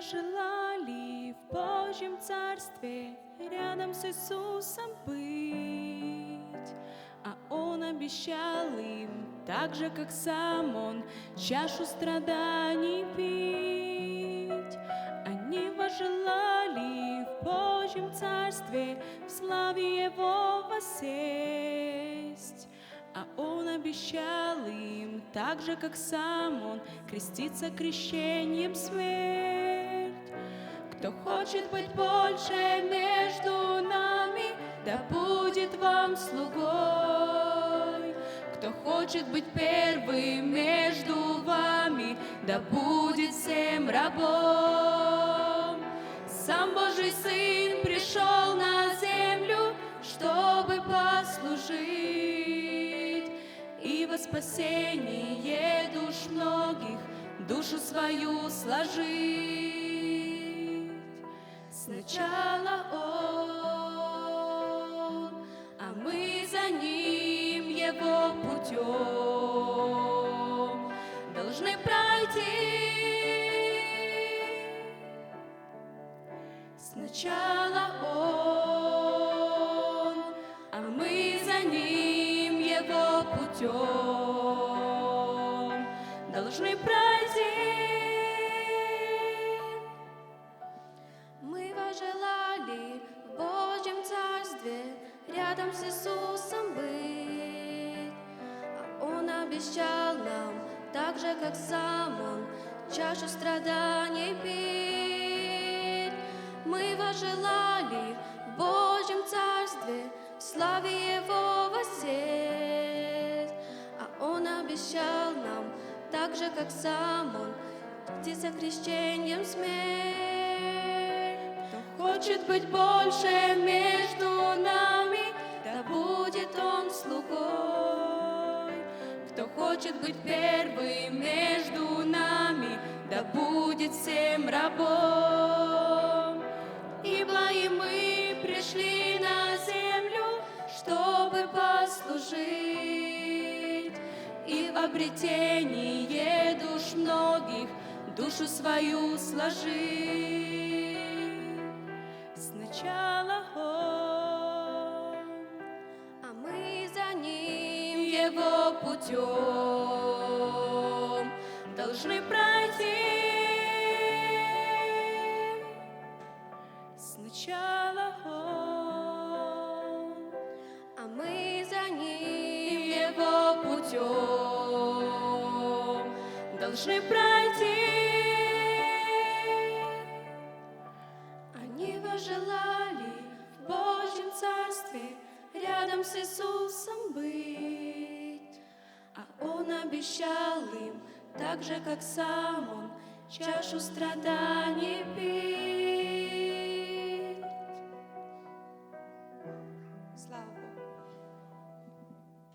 желали в Божьем Царстве рядом с Иисусом быть, а Он обещал им, так же, как сам Он, чашу страданий пить. Они вожелали в Божьем Царстве в славе Его воссесть, а Он обещал им, так же, как сам Он, креститься крещением смерть. Кто хочет быть больше между нами, да будет вам слугой. Кто хочет быть первым между вами, да будет всем рабом. Сам Божий Сын пришел на землю, чтобы послужить и во спасение душ многих душу свою сложить. Сначала Он, а мы за Ним Его путем должны пройти. Сначала Он, а мы за Ним Его путем должны пройти. Рядом с Иисусом быть. А Он обещал нам, так же, как сам Он, чашу страданий пить. Мы вожелали в Божьем Царстве в славе Его воссесть. А Он обещал нам, так же, как сам Он, креститься крещением смерть. Кто хочет быть больше между хочет быть первым между нами, да будет всем рабом. Ибо и мы пришли на землю, чтобы послужить и в обретении душ многих душу свою сложить. Сначала Его путем должны пройти. Сначала Он, а мы за ним Его путем должны пройти. Они вожелали в Божьем Царстве рядом с Иисусом быть, обещал им, так же, как сам Он, чашу страданий пить.